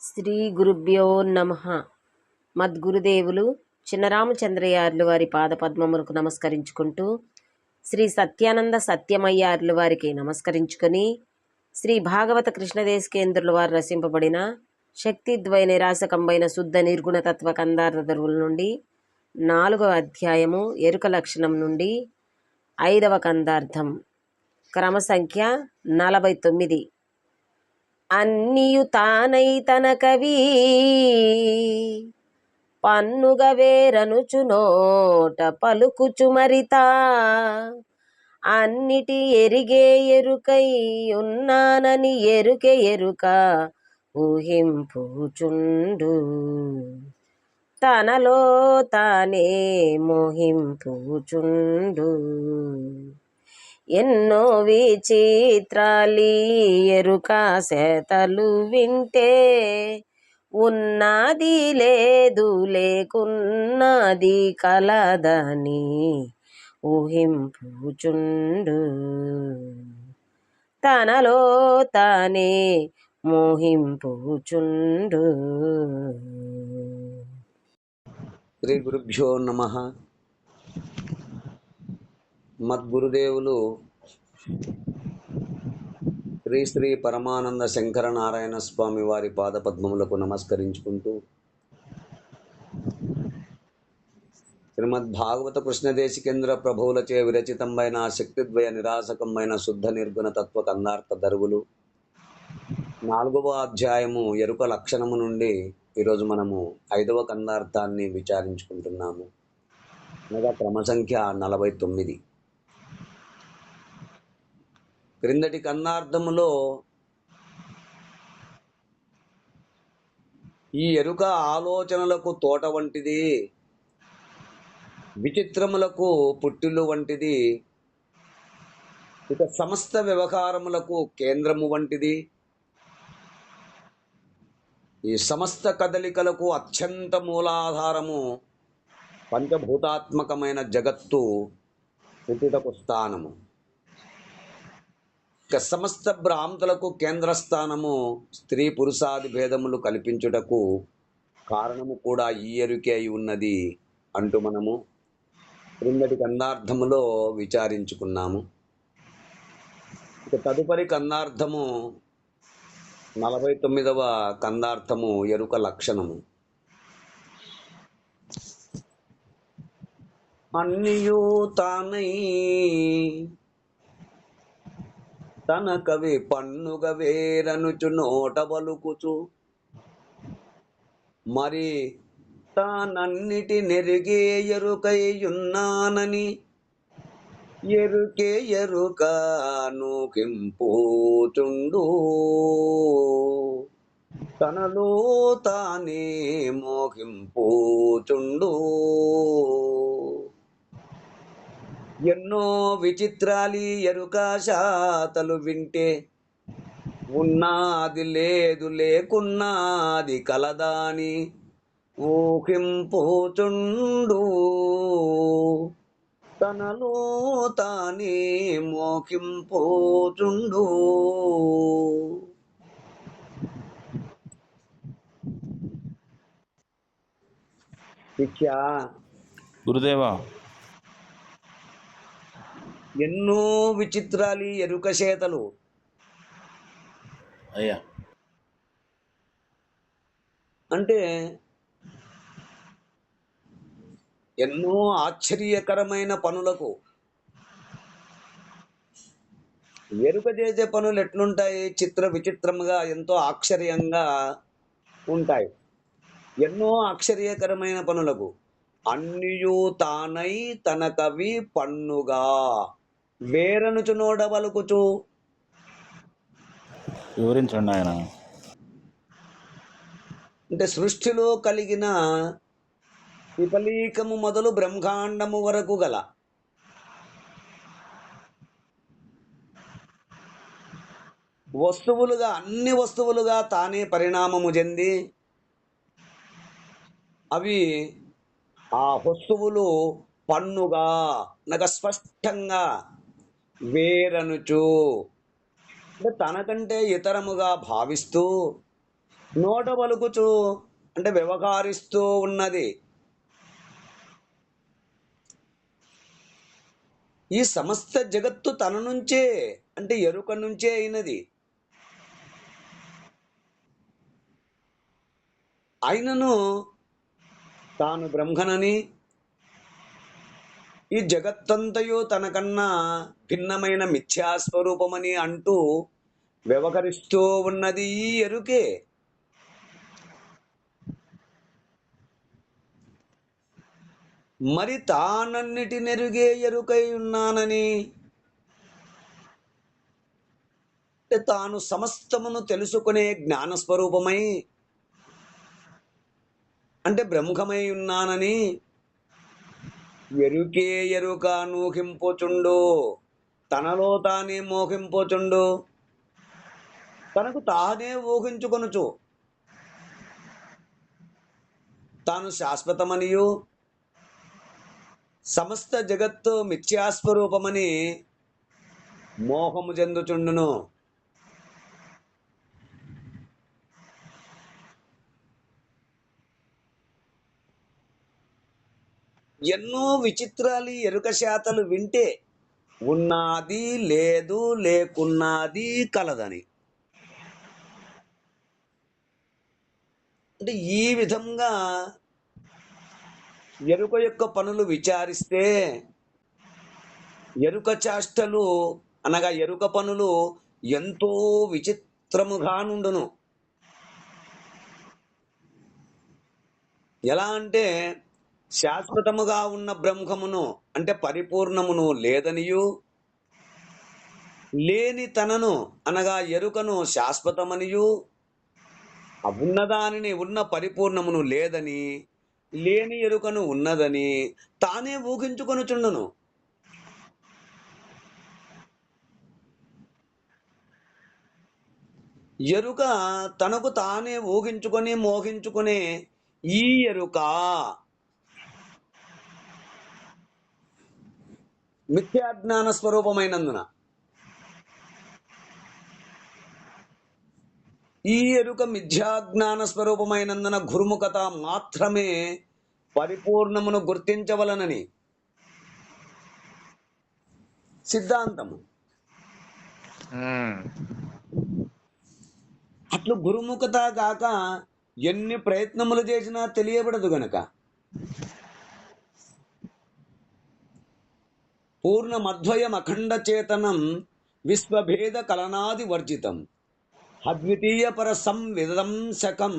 శ్రీ గురుభ్యో నమ. మద్గురుదేవులు చిన్నరామచంద్రయార్లు వారి పాదపద్మములకు నమస్కరించుకుంటూ శ్రీ సత్యానంద సత్యమయ్యార్లు వారికి నమస్కరించుకొని శ్రీ భాగవత కృష్ణదేశకేంద్రుల వారు రచింపబడిన శక్తిద్వయ నిరాశకంబైన శుద్ధ నిర్గుణతత్వ తత్వ నుండి నాలుగవ అధ్యాయము ఎరుక లక్షణం నుండి ఐదవ కందార్థం. క్రమ సంఖ్య నలభై తొమ్మిది. అన్నియు తానై తన కవి. పన్నుగ వేరనుచునోట పలుకుచు అన్నిటి ఎరిగే ఎరుకై ఉన్నానని ఎరుకే ఎరుక ఊహింపుచుండు. తనలో తానే మోహింపుచుండు. ఎన్నో విచిత్రాలి ఎరుక సేతలు వింటే ఉన్నది లేదు లేకున్నది కలదని ఊహింపుచుండు. తనలో తానే మోహింపుచుండు. శ్రీ గురుభ్యో నమ. మద్గురుదేవులు శ్రీ శ్రీ పరమానంద శంకర నారాయణ స్వామి వారి పాదపద్మములకు నమస్కరించుకుంటూ శ్రీమద్ భాగవత కృష్ణదేశికేంద్ర ప్రభువులచే విరచితమైన శక్తిద్వయ నిరాసకమైన శుద్ధ నిర్గుణ తత్వ కందార్థ దరువులు. నాలుగవ అధ్యాయము ఎరుక లక్షణము నుండి ఈరోజు మనము ఐదవ కందార్థాన్ని విచారించుకుంటున్నాము. అనగా క్రమ సంఖ్య నలభై తొమ్మిది. క్రిందటి కన్నార్థములో ఈ ఎరుక ఆలోచనలకు తోట వంటిది విచిత్రములకు పుట్టిల్లు వంటిది ఇక సమస్త వ్యవహారములకు కేంద్రము వంటిది. ఈ సమస్త కదలికలకు అత్యంత మూలాధారము పంచభూతాత్మకమైన జగత్తు పుట్టుటకు స్థానము. సమస్త భ్రాంతులకు కేంద్రస్థానము స్త్రీ పురుషాది భేదములు కల్పించుటకు కారణము కూడా ఈ ఎరుకే అయి ఉన్నది అంటూ మనము క్రిందటి కందార్థములో విచారించుకున్నాము. ఇక తదుపరి కందార్థము నలభై తొమ్మిదవ కందార్థము ఎరుక లక్షణము. అన్నియూ తానై తన కవి పన్నుగ వేరనుచు నోట బలుకుచు మరి తానన్నిటి నెరుగే ఎరుకై ఉన్నానని ఎరుకే ఎరుక నూకింపుచుండు. తనలో తానే మోహింపుచుండు. ఎన్నో విచిత్రాలి ఎరుక శాతలు వింటే ఉన్నది లేదు లేకున్నది కలదాని ఊహింపుచుండు. తనలో తానే మోకింపోచుండు శిక్ష గురుదేవా ఎన్నో విచిత్రాలి ఎరుక చేతలు. అయ్యా. అంటే ఎన్నో ఆశ్చర్యకరమైన పనులకు. ఎరుక చేసే పనులు ఎట్లుంటాయి? చిత్ర విచిత్రముగా ఎంతో ఆశ్చర్యంగా ఉంటాయి. ఎన్నో ఆశ్చర్యకరమైన పనులకు. అన్నియు తానై తన కవి పన్నుగా. వేరనుచు నోడవలుకుచు వివరించండి ఆయన. అంటే సృష్టిలో కలిగిన విపలీకము మొదలు బ్రహ్మాండము వరకు గల. వస్తువులుగా అన్ని వస్తువులుగా తానే పరిణామము చెంది అవి ఆ వస్తువులు పన్నుగా నగ స్పష్టంగా వేరనుచు. అంటే తనకంటే ఇతరముగా భావిస్తూ నోట పలుకుచు అంటే వ్యవహరిస్తూ ఉన్నది. ఈ సమస్త జగత్తు తన నుంచే అంటే ఎరుక నుంచే అయినది. అయినను తాను బ్రహ్మనని ఈ జగత్తంతయు తనకన్నా భిన్నమైన మిథ్యాస్వరూపమని అంటూ వ్యవహరిస్తూ ఉన్నది ఈ ఎరుకే. మరి తానన్నిటి నెరుగే ఎరుకై ఉన్నానని తాను సమస్తమును తెలుసుకునే జ్ఞానస్వరూపమై అంటే బ్రహ్మమై ఉన్నానని ఎరుకే ఎరుక నూహింపుచుండు తనలో తానే మోహింపుచుండు. తనకు తానే ఊహించుకొనుచు. తాను శాశ్వతమనియు. సమస్త జగత్తు మిథ్యాస్వరూపమని మోహము చెందుచుండును ఎన్నో విచిత్రాలు ఎరుక శాతలు వింటే ఉన్నది లేదు లేకున్నది కలదని అంటే ఈ విధంగా ఎరుక యొక్క పనులు విచారిస్తే ఎరుక చాష్టలు అనగా ఎరుక పనులు ఎంతో విచిత్రముగా నుండును. ఎలా అంటే శాశ్వతముగా ఉన్న బ్రహ్మమును అంటే పరిపూర్ణమును లేదనియు లేని తనను అనగా ఎరుకను శాశ్వతమనియు ఉన్నదానిని ఉన్న పరిపూర్ణమును లేదని లేని ఎరుకను ఉన్నదని తానే ఊహించుకొనుచుండును. ఎరుక తనకు తానే ఊహించుకొని మోహించుకునే ఈ ఎరుక మిథ్యాజ్ఞాన స్వరూపమైనందున. ఈ ఎరుక మిథ్యాజ్ఞాన స్వరూపమైనందున గురుముఖత మాత్రమే పరిపూర్ణమును గుర్తించవలనని. సిద్ధాంతము. అట్లు గురుముఖత కాక ఎన్ని ప్రయత్నములు చేసినా తెలియబడదు గనక. పూర్ణమద్వయం అఖండ చేతనం విశ్వభేద కలనాది వర్జితం అద్వితీయ పర సంవిదంశకం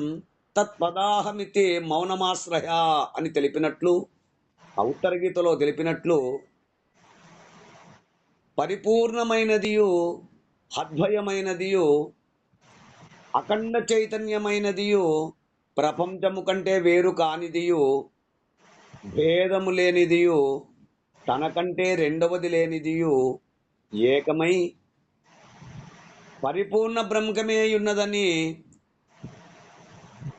తత్పదాహమితే మౌనమాశ్రయ అని తెలిపినట్లు ఉత్తర గీతలో తెలిపినట్లు పరిపూర్ణమైనదియు అద్వయమైనదియు అఖండ చైతన్యమైనదియు ప్రపంచము కంటే వేరు కానిదియు భేదము లేనిదియు తనకంటే రెండవది లేనిదియు ఏకమై పరిపూర్ణ బ్రహ్మకమే ఉన్నదని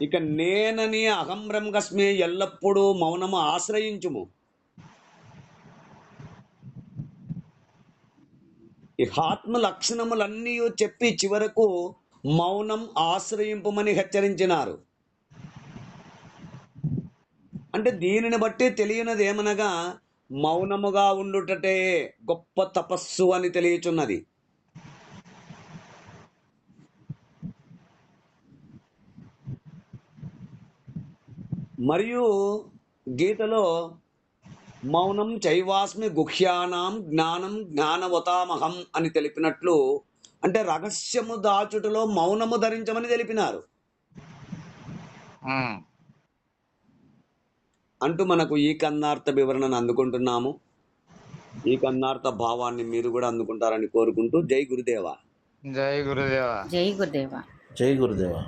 ఇక నేనని అహం బ్రహ్మస్మే ఎల్లప్పుడూ మౌనము ఆశ్రయించుము. ఆత్మ లక్షణములన్నీ చెప్పి చివరకు మౌనం ఆశ్రయింపమని హెచ్చరించినారు. అంటే దీనిని బట్టి తెలియనది ఏమనగా మౌనముగా ఉండుటటే గొప్ప తపస్సు అని తెలియచున్నది. మరియు గీతలో మౌనం చైవాస్మి గుహ్యానాం జ్ఞానం జ్ఞానవతామహం అని తెలిపినట్లు అంటే రహస్యము దాచుటలో మౌనము ధరించమని తెలిపినారు. అంటూ మనకు ఈ కన్నార్థ వివరణను అందుకుంటున్నాము. ఈ కన్నార్థ భావాన్ని మీరు కూడా అందుకుంటారని కోరుకుంటూ జై గురుదేవా. జై గురుదేవా. జై గురుదేవా. జై గురుదేవా.